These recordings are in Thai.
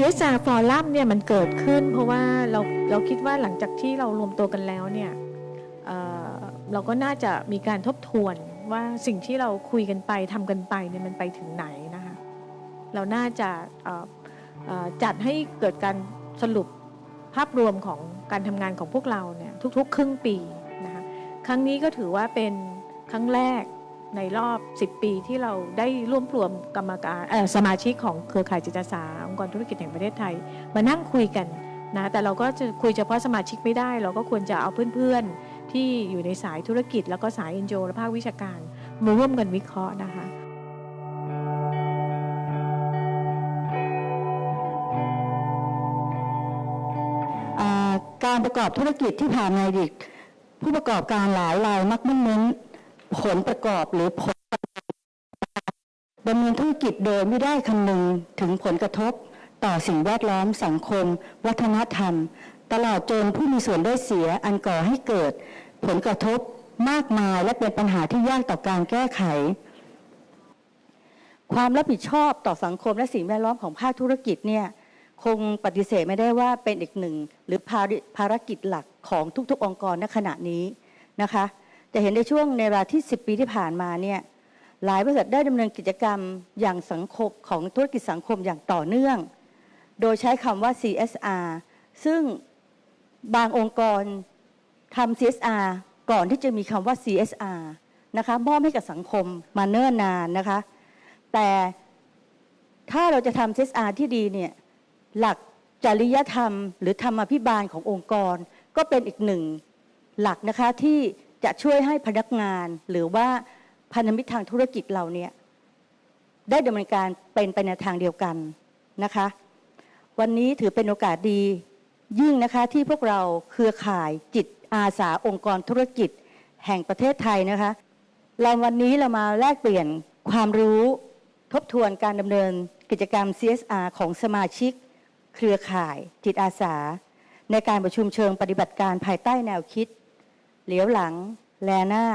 CSR Forum เนี่ยมันเกิดขึ้น เพราะว่าเราเราคิดว่าหลังจากที่เรารวมตัวกันแล้วเนี่ยเเราก็น่าจะมีการทบทวนว่าสิ่งที่เราคุยกันไปทำกันไปเนี่ยมันไปถึงไหนนะคะเราน่าจะจัดให้เกิดการสรุปภาพรวมของการทำงานของพวกเราเนี่ยทุกๆ ครึ่งปีนะคะครั้งนี้ก็ถือว่าเป็นครั้งแรก ในรอบ 10 ปีที่เราได้ร่วมรวมกรรมการสมาชิกของเครือข่ายจิตอาสาองค์กรธุรกิจแห่งประเทศไทย มานั่งคุยกันนะแต่เราก็จะคุยเฉพาะสมาชิกไม่ได้ เราก็ควรจะเอาเพื่อนๆ ที่อยู่ในสายธุรกิจ แล้วก็สายเอ็นโและภาควิชาการ มาร่วมกันวิเคราะห์นะคะการประกอบธุรกิจที่ผ่านมาดีตผู้ประกอบการหลายรายมักมุ่งเน้น ผลประกอบหรือผลดำเนินธุรกิจโดยไม่ได้คำนึงถึงผลกระทบ ต่อสิ่งแวดล้อมสังคม วัฒนธรรม ตลอดจนผู้มีส่วนได้เสียอันก่อให้เกิด ผลกระทบมากมายและเป็นปัญหาที่ยากต่อการแก้ไข ความรับผิดชอบต่อสังคมและสิ่งแวดล้อมของภาคธุรกิจเนี่ยคงปฏิเสธไม่ได้ว่าเป็นอีกหนึ่ง หรือภารภารกิจหลักของทุกๆองค์กรณขณะนี้นะคะ จะเห็นในช่วงในเวลาที่ 10 ปีที่ผ่านมาเนี่ยหลายบริษัทได้ดำเนินกิจกรรมอย่างสังคมของธุรกิจสังคมอย่างต่อเนื่อง โดยใช้คำว่า CSR ซึ่งบางองค์กรทำ CSR ก่อนที่จะมีคำว่า CSR นะคะมอบให้กับสังคมมาเนิ่นนานนะคะ แต่ถ้าเราจะทำ CSR ที่ดีเนี่ยหลักจริยธรรม หรือธรรมพิบาลขององค์กร ก็เป็นอีกหนึ่งหลักนะคะที่ จะช่วยให้พนักงานหรือว่าพันธมิตรทางธุรกิจเราเนี่ยได้ดำเนินการเป็นไปในทางเดียวกันนะคะ วันนี้ถือเป็นโอกาสดียิ่งนะคะที่พวกเราเครือข่ายจิตอาสาองค์กรธุรกิจ แห่งประเทศไทยนะคะ เราวันนี้เรามาแลกเปลี่ยนความรู้ทบทวนการดำเนินกิจกรรม CSR ของสมาชิก เครือข่ายจิตอาสา ในการประชุมเชิงปฏิบัติการภายใต้แนวคิด เหลียวหลัง แลหน้า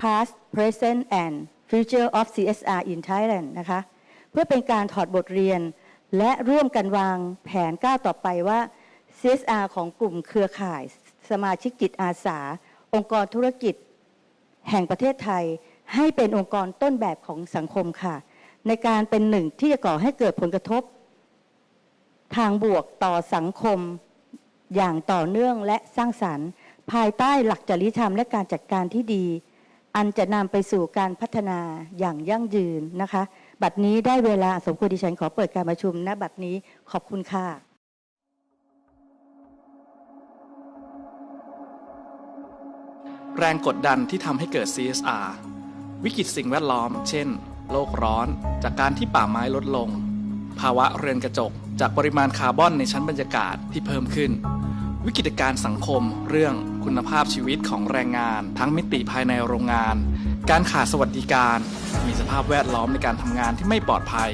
past present and future of CSR in Thailand นะคะ เพื่อเป็นการถอดบทเรียน และร่วมกันวางแผนก้าวต่อไปว่า CSR ของกลุ่มเครือข่าย สมาชิกจิตอาสา องค์กรธุรกิจ แห่งประเทศไทย ให้เป็นองค์กรต้นแบบของสังคมค่ะ ในการเป็นหนึ่งที่จะก่อให้เกิดผลกระทบ ทางบวกต่อสังคมอย่างต่อเนื่องและสร้างสรรค์ ภายใต้หลักจริยธรรมและการจัดการที่ดี อันจะนำไปสู่การพัฒนาอย่างยั่งยืนนะคะ บัดนี้ได้เวลาสมควรดิฉันขอเปิดการประชุมณบัดนี้ขอบคุณค่ะแรงกดดันที่ทำให้เกิด CSR วิกฤตสิ่งแวดล้อม เช่น โลกร้อน จากการที่ป่าไม้ลดลง ภาวะเรือนกระจก จากปริมาณคาร์บอนในชั้นบรรยากาศที่เพิ่มขึ้น วิกฤตการ์สังคม เรื่องคุณภาพชีวิตของแรงงาน ทั้งมิติภายในโรงงาน การขาดสวัสดิการ มีสภาพแวดล้อมในการทำงานที่ไม่ปลอดภัย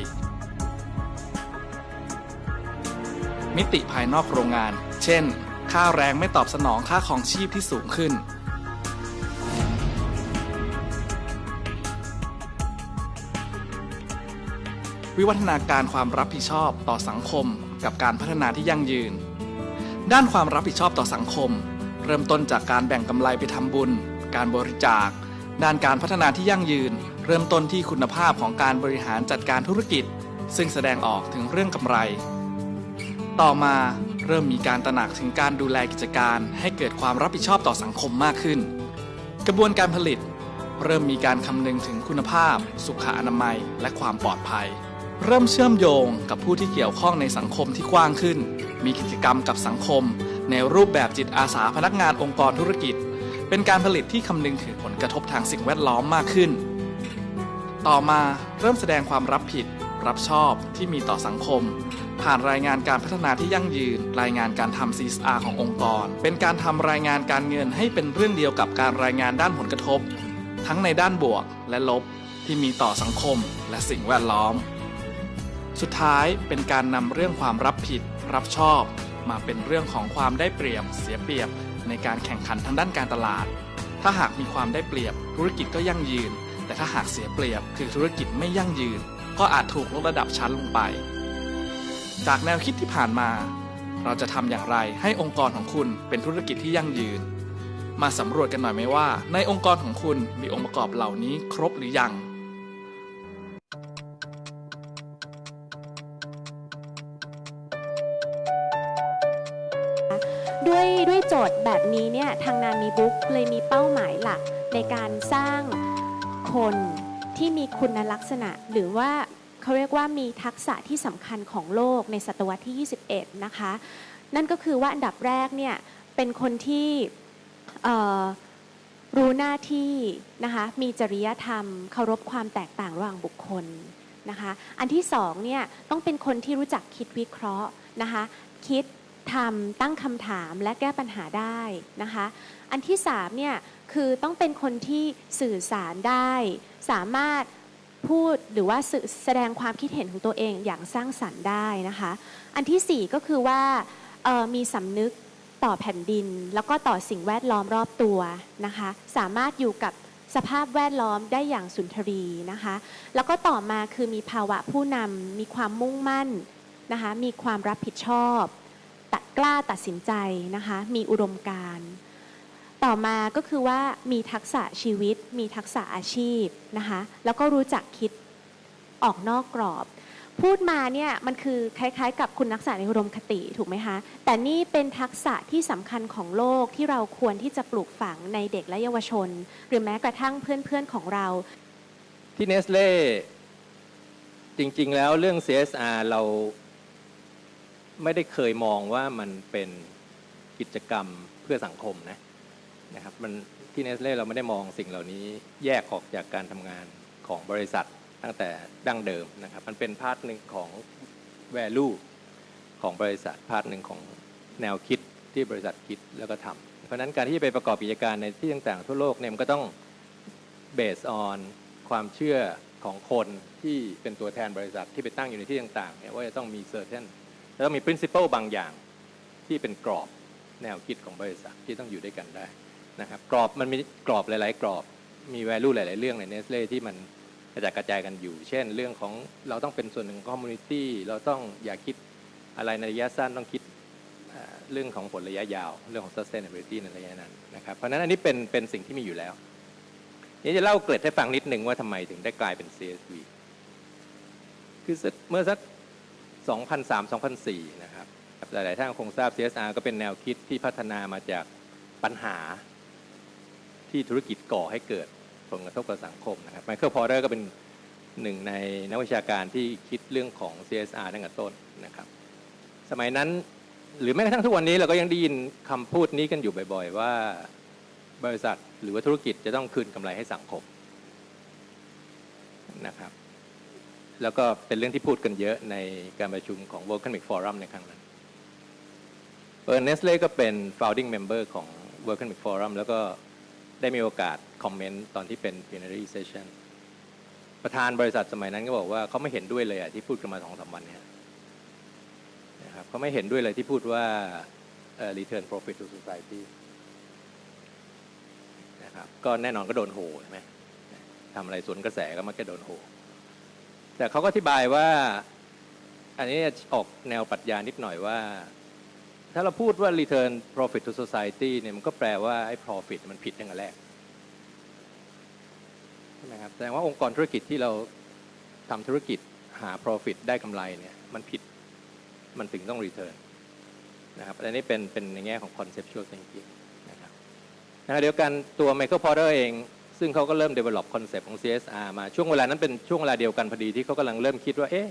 มิติภายนอกโรงงาน เช่น ค่าแรงไม่ตอบสนองค่าของชีพที่สูงขึ้น วิวัฒนาการความรับผิดชอบต่อสังคมกับการพัฒนาที่ยั่งยืน ด้านความรับผิดชอบต่อสังคม เริ่มต้นจากการแบ่งกำไรไปทำบุญ การบริจาค ด้านการพัฒนาที่ยั่งยืน เริ่มต้นที่คุณภาพของการบริหารจัดการธุรกิจ ซึ่งแสดงออกถึงเรื่องกำไร ต่อมาเริ่มมีการตระหนักถึงการดูแลกิจการ ให้เกิดความรับผิดชอบต่อสังคมมากขึ้น กระบวนการผลิต เริ่มมีการคำนึงถึงคุณภาพ สุขอนามัย และความปลอดภัย เริ่มเชื่อมโยงกับผู้ที่เกี่ยวข้องในสังคมที่กว้างขึ้น มีกิจกรรมกับสังคม ในรูปแบบจิตอาสาพนักงานองค์กรธุรกิจ เป็นการผลิตที่คำนึงถึงผลกระทบทางสิ่งแวดล้อมมากขึ้น ต่อมาเริ่มแสดงความรับผิด รับชอบที่มีต่อสังคม ผ่านรายงานการพัฒนาที่ยั่งยืน รายงานการทำ CSR ขององค์กร เป็นการทำรายงานการเงินให้เป็นเรื่องเดียวกับการรายงานด้านผลกระทบ ทั้งในด้านบวกและลบที่มีต่อสังคมและสิ่งแวดล้อม สุดท้ายเป็นการนำเรื่องความรับผิด รับชอบ มาเป็นเรื่องของความได้เปรียบ เสียเปรียบ ในการแข่งขันทางด้านการตลาด ถ้าหากมีความได้เปรียบ ธุรกิจก็ยั่งยืน แต่ถ้าหากเสียเปรียบ คือธุรกิจไม่ยั่งยืน ก็อาจถูกลดระดับชั้นลงไป จากแนวคิดที่ผ่านมา เราจะทำอย่างไรให้องค์กรของคุณเป็นธุรกิจที่ยั่งยืน มาสำรวจกันหน่อยไหมว่า ในองค์กรของคุณมีองค์ประกอบเหล่านี้ครบหรือยัง ด้วยด้วยโจทย์แบบนี้เนี่ยทางนามีบุ๊กเลยมีเป้าหมายหลักในการสร้างคนที่มีคุณลักษณะ หรือว่าเขาเรียกว่ามีทักษะที่สำคัญของโลกในศตวรรษที่ 21 นะคะ นั่นก็คือว่าอันดับแรกเนี่ยเป็นคนที่รู้หน้าที่นะคะมีจริยธรรมเคารพความแตกต่างระหว่างบุคคลนะคะ อันที่สองเนี่ยต้องเป็นคนที่รู้จักคิดวิเคราะห์นะคะคิด ทำตั้งคำถามและแก้ปัญหาได้นะคะ อันที่สามเนี่ยคือต้องเป็นคนที่สื่อสารได้ สามารถพูดหรือว่าแสดงความคิดเห็นของตัวเองอย่างสร้างสรรค์ได้นะคะ อันที่สี่ก็คือว่าออมีสำนึกต่อแผ่นดิน แล้วก็ต่อสิ่งแวดล้อมรอบตัวนะคะ สามารถอยู่กับสภาพแวดล้อมได้อย่างสุนทรีนะคะ แล้วก็ต่อมาคือมีภาวะผู้นำมีความมุ่งมั่นนะคะ มีความรับผิดชอบ ตัดกล้าตัดสินใจนะคะ มีอุดมการณ์ต่อมาก็คือว่ามีทักษะชีวิต มีทักษะอาชีพนะคะ แล้วก็รู้จักคิดออกนอกกรอบ พูดมาเนี่ยมันคือคล้ายๆ กับคุณลักษณะในอุดมคติถูกไหมคะ แต่นี่เป็นทักษะที่สำคัญของโลกที่เราควรที่จะปลูกฝังในเด็กและเยาวชน หรือแม้กระทั่งเพื่อนๆของเรา ที่เนสเล่จริงๆแล้วเรื่อง CSR เรา ไม่ได้เคยมองว่ามันเป็นกิจกรรมเพื่อสังคมนะนะครับมันที่เนสเล่เราไม่ได้มองสิ่งเหล่านี้แยกออกจากการทำงานของบริษัทตั้งแต่ดั้งเดิมนะครับ มันเป็นพาร์ทหนึ่งของ value ของบริษัทพาร์ทหนึ่งของแนวคิดที่บริษัทคิดแล้วก็ทำเพราะฉะนั้นการที่จะไปประกอบกิจการในที่ต่างๆทั่วโลกเนี่ยมันก็ต้อง based on ความเชื่อของคนที่เป็นตัวแทนบริษัทที่ไปตั้งอยู่ในที่ต่างๆเนี่ยว่าจะต้องมี certain จะต้องมี principle บางอย่างที่เป็นกรอบแนวคิดของบริษัทที่ต้องอยู่ด้วยกันได้นะครับกรอบมันมีกรอบหลาย ๆ กรอบมี value หลาย ๆ เรื่องใน Nestle ที่มันกระจายกระจายกันอยู่ เช่น เรื่องของเราต้องเป็นส่วนหนึ่งของ community เราต้องอย่าคิดอะไรในระยะสั้นต้องคิดเรื่องของผลระยะยาว เรื่องของ sustainability ในระยะนั้นนะครับเพราะนั้นอันนี้เป็นเป็นสิ่งที่มีอยู่แล้วนี่จะเล่าเกร็ดให้ฟังนิดหนึ่งว่าทำไมถึงได้กลายเป็น CSV คือเมื่อสัก 2003-2004 นะครับ หลาย ๆ ท่านคงทราบ CSR ก็เป็นแนวคิดที่พัฒนามาจากปัญหาที่ธุรกิจก่อให้เกิดผลกระทบกับสังคมนะครับไมเคิลพอร์เตอร์ก็เป็นหนึ่งในนักวิชาการที่คิดเรื่องของ CSR ตั้งแต่ต้นนะครับ สมัยนั้นหรือแม้กระทั่งทุกวันนี้เราก็ยังได้ยินคำพูดนี้กันอยู่บ่อย ๆ ว่าบริษัทหรือว่าธุรกิจจะต้องคืนกำไรให้สังคมนะครับ แล้วก็เป็นเรื่องที่พูดกันเยอะในการประชุมของ World Economic Forum ในครั้งนั้นเออเนสเล่ก็เป็น founding member ของ World Economic Forum แล้วก็ได้มีโอกาสคอมเมนต์ตอนที่เป็น plenary session ประธานบริษัทสมัยนั้นก็บอกว่าเขาไม่เห็นด้วยเลยอะที่พูดกันมาสองสามวันเนี้นะครับเขาไม่เห็นด้วยเลยที่พูดว่าเอ่อ return profit to society นะครับก็แน่นอนก็โดนโหใช่ไหมทำอะไรสวนกระแสก็มักจะโดนโห แต่เขาก็อธิบายว่า อันนี้ออกแนวปรัชญานิดหน่อยว่า ถ้าเราพูดว่า return profit to society เนี่ยมันก็แปลว่าไอ้ profit มันผิดตั้งแต่แรกใช่ไหมครับแสดงว่าองค์กรธุรกิจที่เราทำธุรกิจหา profit ได้กำไรเนี่ยมันผิดมันถึงต้อง return นะครับอันนี้เป็นเป็นในแง่ของ conceptual thinking นะครับนะเดียวกันตัวไมเคิลพอ r เ e อร์เอง ซึ่งเขาก็เริ่ม develop คอนเซปต์ของ CSR มาช่วงเวลานั้นเป็นช่วงเวลาเดียวกันพอดีที่เขากำลังเริ่มคิดว่าเอ๊ะ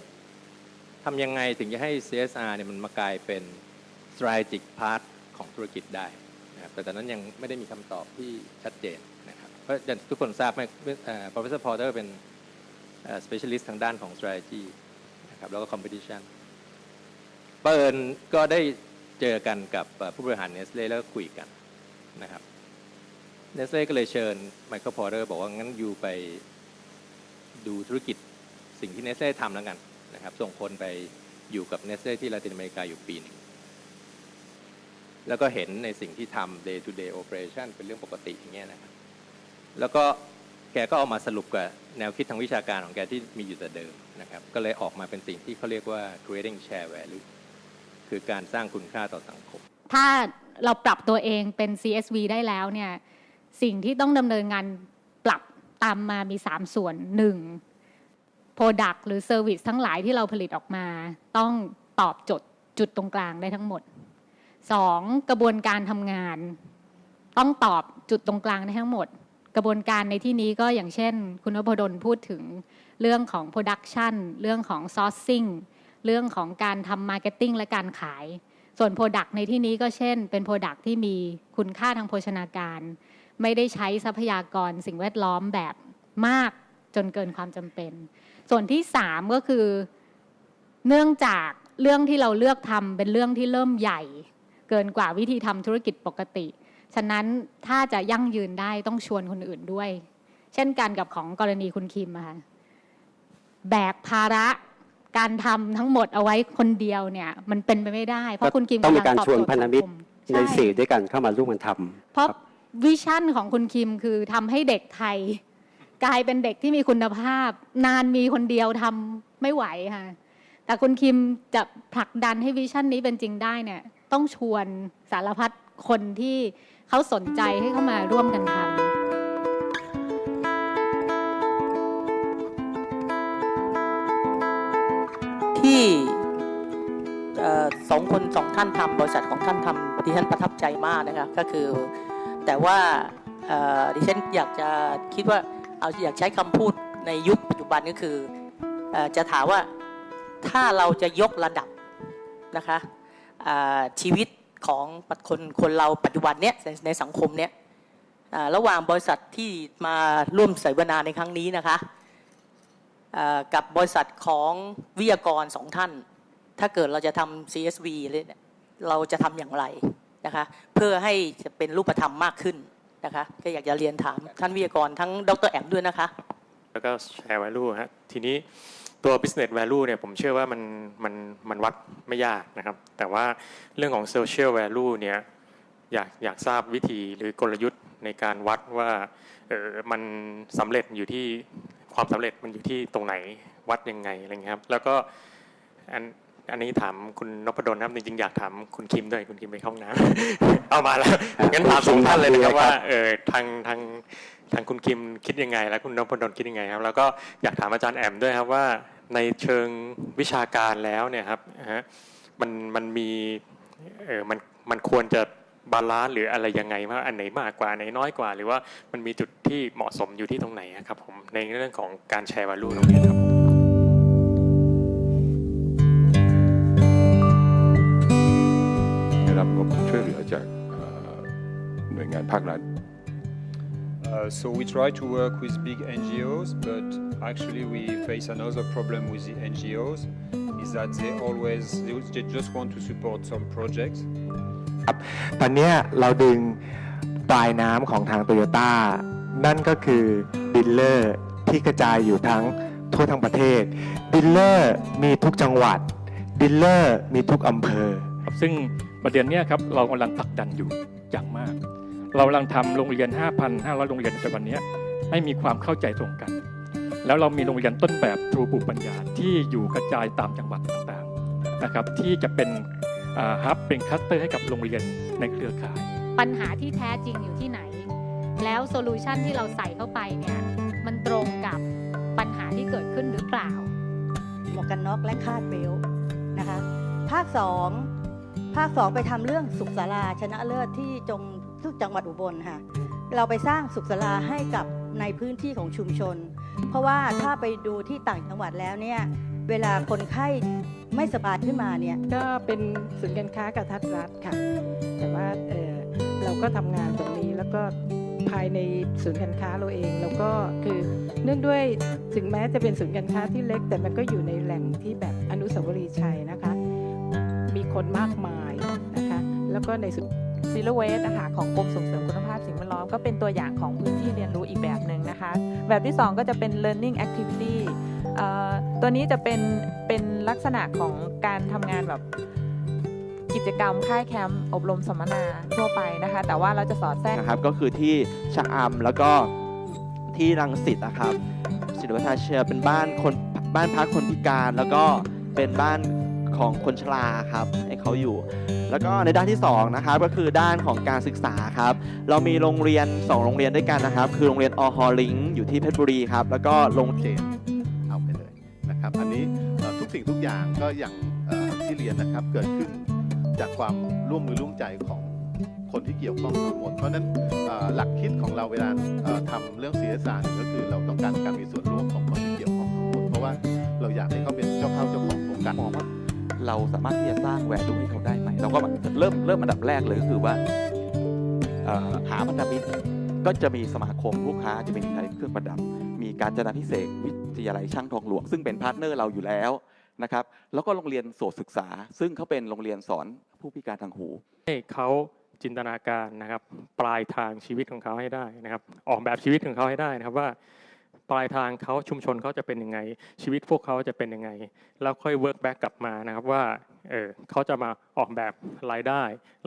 ทำยังไงถึงจะให้ CSR เนี่ยมันมากลายเป็น strategic part ของธุรกิจได้นะครับแต่ตอนนั้นยังไม่ได้มีคำตอบที่ชัดเจนนะครับเพราะอย่างทุกคนทราบไหมเอ่อ professor Porter เป็น specialist ทางด้านของ strategy นะครับแล้วก็ competition เปิญก็ได้เจอกันกับผู้บริหาร Nestle แล้วก็คุยกันนะครับ เนสเล่ก็เลยเชิญไมเคิลพอ r เ e อร์บอกว่างั้นอยู่ไปดูธุรกิจสิ่งที่เนสเล่ทำแล้วกันนะครับ ส่งคนไปอยู่กับเนสเล่ที่ลาตินอเมริกาอยู่ปีหนึ่งแล้วก็เห็นในสิ่งที่ทำ day to day operation เป็นเรื่องปกติอย่างเงี้ยนะครับแล้วก็แกกก็เอามาสรุปกับแนวคิดทางวิชาการของแกที่มีอยู่แต่เดิมนะครับ ก็เลยออกมาเป็นสิ่งที่เขาเรียกว่า creating share value คือการสร้างคุณค่าต่อสังคม ถ้าเราปรับตัวเองเป็น CSV ได้แล้วเนี่ย สิ่งที่ต้องดำเนินงานปรับตามมามี 3 ส่วน 1. Product หรือ Service ทั้งหลายที่เราผลิตออกมา ต้องตอบโจทย์จุดตรงกลางได้ทั้งหมด 2. กระบวนการทำงาน ต้องตอบจุดตรงกลางได้ทั้งหมด กระบวนการในที่นี้ก็อย่างเช่น คุณนพดลพูดถึงเรื่องของ Production เรื่องของ Sourcing เรื่องของการทำ Marketing และการขาย ส่วน Product ในที่นี้ก็เช่น เป็น Product ที่มีคุณค่าทางโภชนาการ ไม่ได้ใช้ทรัพยากรสิ่งแวดล้อมแบบมากจนเกินความจำเป็น ส่วนที่สามก็คือเนื่องจากเรื่องที่เราเลือกทำเป็นเรื่องที่เริ่มใหญ่ เกินกว่าวิธีทำธุรกิจปกติ ฉะนั้นถ้าจะยั่งยืนได้ต้องชวนคนอื่นด้วย เช่นกันกับของกรณีคุณคิมอะค่ะแบกภาระการทำทั้งหมดเอาไว้คนเดียวเนี่ย มันเป็นไปไม่ได้ เพราะคุณคิมต้องมีำลัการตอบชวนโจทย์พันธมิตรสังคในช่สื่อด้วยกันเข้ามาร่วมกันทำเพราะครับ วิชั่นของคุณคิมคือทำให้เด็กไทย กลายเป็นเด็กที่มีคุณภาพ นานมีคนเดียวทำไม่ไหวค่ะแต่คุณคิมจะผลักดันให้วิชั่นนี้เป็นจริงได้เนี่ย ต้องชวนสารพัดคนที่เขาสนใจให้เข้ามาร่วมกันทำที่สองคนสองท่านทำบริษัทของท่านทำดิฉันประทับใจมากนะคะก็คือ แต่ว่าดิฉันอยากจะคิดว่าเอาอยากใช้คำพูดในยุคปัจจุบันก็คืออจะถามว่าถ้าเราจะยกระดับนะคะชีวิตของคนคนเราปัจจุบันเนี้ยในสังคมเนี้ยระหว่างบริษัทที่มาร่วมเสวนาในครั้งนี้นะคะกับบริษัทของวิทยากรสองท่าน ถ้าเกิดเราจะทำ CSV เนี่ยเราจะทำอย่างไร นะคะเพื่อให้จะเป็นรูปธรรมมากขึ้นนะคะก็อยากจะเรียนถามท่านวิทยากรทั้งดรแอมด้วยนะคะ แล้วก็ share value ฮะทีนี้ตัว business value เนี่ยผมเชื่อว่ามันมันมันวัดไม่ยากนะครับ แต่ว่าเรื่องของ social value เนี่ยอยากอยากทราบวิธีหรือกลยุทธ์ในการวัดว่าเออมันสำเร็จอยู่ที่ความสำเร็จมันอยู่ที่ตรงไหนวัดยังไงอะไรเงี้ยครับแล้วก็อัน อันนี้ถามคุณนพดลนะครับจริงๆอยากถามคุณคิมด้วยคุณคิมไปเข้าห้องน้ำเอามาแล้วงั้นถามสองท่านเลยนะครับว่าเออทางทางทางคุณคิมคิดยังไง และคุณนพดลคิดยังไงครับ แล้วก็อยากถามอาจารย์แอมด้วยครับว่าในเชิงวิชาการแล้วเนี่ยครับฮะมันมันมีเออมันมันควรจะบาลานซ์หรืออะไรยังไงว่าอันไหนมากกว่าอันไหนน้อยกว่า หรือว่ามันมีจุดที่เหมาะสมอยู่ที่ตรงไหนอะครับผมในเรื่องของการแชร์วาลูตรงนี้ครับ งบช่วยเหลือจากเอ่อหน่วยงานภาครัฐ Uh, so we try to work with big NGOs, but actually we face another problem with the NGOs, is that they always they, they just want to support some projects ตอนเนี้ยเราดึงปลายน้ำของทางโตโยต้านั่นก็คือดิลเลอร์ที่กระจายอยู่ทั้งทั่วทั้งประเทศดิลเลอร์มีทุกจังหวัดดิลเลอร์มีทุกอำเภอครับซึ่ง ประเด็นเนี้ยครับเรากำลังผลักดันอยู่อย่างมาก เรากำลังทำโรงเรียน 5,500 โรงเรียนในปัจจุบันเนี้ยให้มีความเข้าใจตรงกัน แล้วเรามีโรงเรียนต้นแบบทรูปลูกปัญญาที่อยู่กระจายตามจังหวัดต่างๆนะครับที่จะเป็นฮับเป็นคลัสเตอร์ให้กับโรงเรียนในเครือข่าย ปัญหาที่แท้จริงอยู่ที่ไหน แล้วโซลูชันที่เราใส่เข้าไปเนี่ยมันตรงกับปัญหาที่เกิดขึ้นหรือเปล่า หมวกกันน็อกและคาดเบลต์นะคะ ภาค 2 ภาค2ไปทำเรื่องสุขศาลาชนะเลิศที่จงทุกจังหวัดอุบลค่ะเราไปสร้างสุขศาลาให้กับในพื้นที่ของชุมชน เพราะว่าถ้าไปดูที่ต่างจังหวัดแล้วเนี่ยเวลาคนไข้ไม่สบายขึ้นมาเนี่ยก็เป็นศูนย์การค้ากระทัดรัดค่ะ แต่ว่าเเราก็ทำงานตรงนี้แล้วก็ภายในศูนย์การค้าเราเองเราก็คือเนื่องด้วยถึงแม้จะเป็นศูนย์การค้าที่เล็ก แต่มันก็อยู่ในแหล่งที่แบบอนุสาวรีย์ชัยนะคะ มีคนมากมาย แล้วก็ในสุดซีโรเวสนะคะของกรมส่งเสริมคุณภาพสิ่งแวดล้อมก็เป็นตัวอย่างของพื้นที่เรียนรู้อีกแบบหนึ่งนะคะ แบบที่ 2 ก็จะเป็น learning activity ตัวนี้จะเป็นเป็นลักษณะของการทำงานแบบกิจกรรมค่ายแคมป์อบรมสัมมนาทั่วไปนะคะ แต่ว่าเราจะสอดแทรกนะครับก็คือที่ชะอำแล้วก็ที่รังสิตนะครับศิลปทาเชียเป็นบ้านคนบ้านพักคนพิการแล้วก็เป็นบ้าน ของคนชราครับให้เขาอยู่ แล้วก็ในด้านที่สองนะครับก็คือด้านของการศึกษาครับเรามีโรงเรียน 2 โรงเรียนด้วยกันนะครับ คือโรงเรียนอฮอลิงอยู่ที่เพชรบุรีครับแล้วก็โรงเจนเอาไปเลยนะครับ อันนี้ทุกสิ่งทุกอย่างก็อย่างที่เรียนนะครับเกิดขึ้นจากความร่วมมือร่วมใจของคนที่เกี่ยวข้องทั้งหมด เพราะนั้นหลักคิดของเราเวลาทำเรื่อง CSR เนี่ยก็คือเราต้องการการมีส่วนร่วมของคน เราสามารถที่จะสร้างแวลูให้เขาได้ไหมเราก็เริ่มเริ่มอันดับแรกเลยก็คือว่าหาพันธมิตรก็จะมีสมาคมลูกค้าจะเป็นขายเครื่องประดับ มีการจนาพิเศษวิทยาลัยช่างทองหลวง ซึ่งเป็นพาร์ทเนอร์เราอยู่แล้วนะครับ แล้วก็โรงเรียนโสตศึกษา ซึ่งเขาเป็นโรงเรียนสอนผู้พิการทางหู ให้เขาจินตนาการนะครับ ปลายทางชีวิตของเขาให้ได้นะครับ ออกแบบชีวิตของเขาให้ได้นะครับว่า ปลายทางเขาชุมชนเขาจะเป็นยังไง ชีวิตพวกเขาจะเป็นยังไง แล้วค่อย work back กลับมานะครับว่าเออเขาจะมาออกแบบรายได้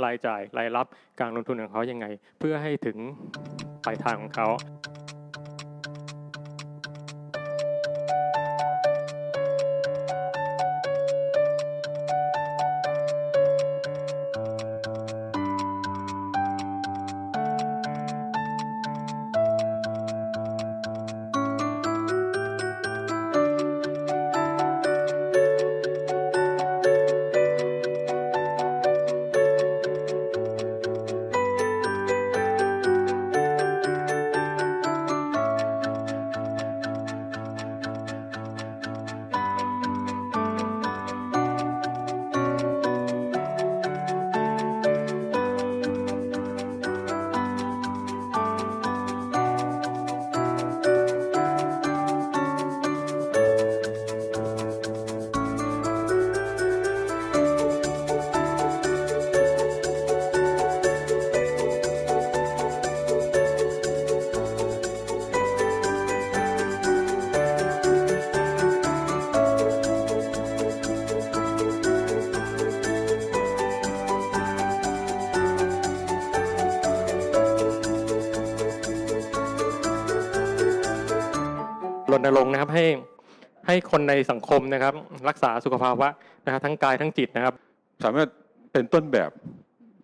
รายจ่ายรายรับการลงทุนของเขายังไง เพื่อให้ถึงปลายทางของเขา ณรงค์นะครับให้ให้คนในสังคมนะครับ รักษาสุขภาวะนะครับทั้งกายทั้งจิตนะครับ สามารถเป็นต้นแบบ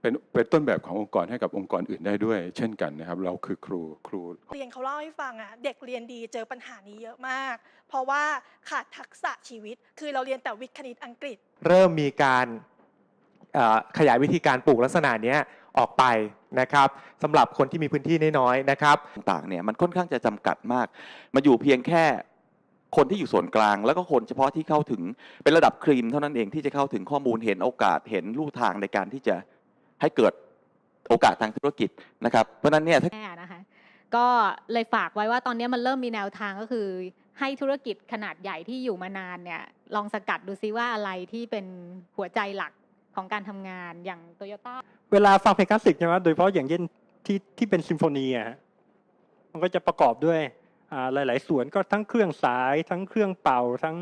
เป็นเป็นต้นแบบขององค์กรให้กับองค์กรอื่นได้ด้วย เช่นกันนะครับ เราคือครูครูเรียนเขาเล่าให้ฟังอะเด็กเรียนดีเจอปัญหานี้เยอะมาก เพราะว่าขาดทักษะชีวิต คือเราเรียนแต่วิทย์คณิตอังกฤษ เริ่มมีการเอ่อขยายวิธีการปลูกลักษณะเนี้ย ออกไปนะครับสำหรับคนที่มีพื้นที่น้อยๆนะครับต่างๆเนี่ยมันค่อนข้างจะจำกัดมากมาอยู่เพียงแค่คนที่อยู่ส่วนกลาง แล้วก็คนเฉพาะที่เข้าถึงเป็นระดับครีมเท่านั้นเองที่จะเข้าถึงข้อมูลเห็นโอกาสเห็นลู่ทางในการที่จะให้เกิดโอกาสทางธุรกิจนะครับเพราะฉะนั้นเนี่ยถ้าแน่นะคะก็เลยฝากไว้ว่าตอนนี้มันเริ่มมีแนวทางก็คือให้ธุรกิจขนาดใหญ่ที่อยู่มานานเนี่ยลองสกัดดูซิว่าอะไรที่เป็นหัวใจหลัก ของการทำงานอย่างโตโยต้าเวลาฟังเพลงคลาสสิกใช่ไหมโดยเฉพาะอย่างเช่นที่ที่เป็นซิมโฟนีอะฮะมันก็จะประกอบด้วยอ่าหลาย ๆ ส่วนก็ทั้งเครื่องสาย ทั้งเครื่องเป่าทั้ง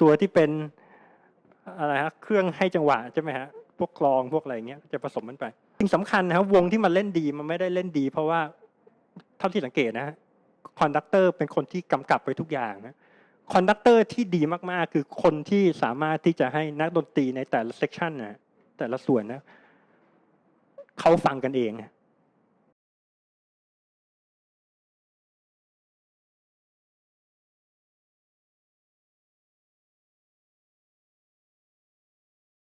ตัวที่เป็นอะไรฮะเครื่องให้จังหวะใช่ไหมฮะพวกกลองพวกอะไรเงี้ยจะผสมมันไปสิ่งสำคัญนะครับวงที่มันเล่นดีมันไม่ได้เล่นดี เพราะว่าเท่าที่สังเกตนะฮะคอนดักเตอร์เป็นคนที่กำกับไปทุกอย่างนะ คอนดักเตอร์ที่ดีมากๆ คือคนที่สามารถที่จะให้นักดนตรีในแต่ละเซกชันนะแต่ละส่วนนะเขาฟังกันเอง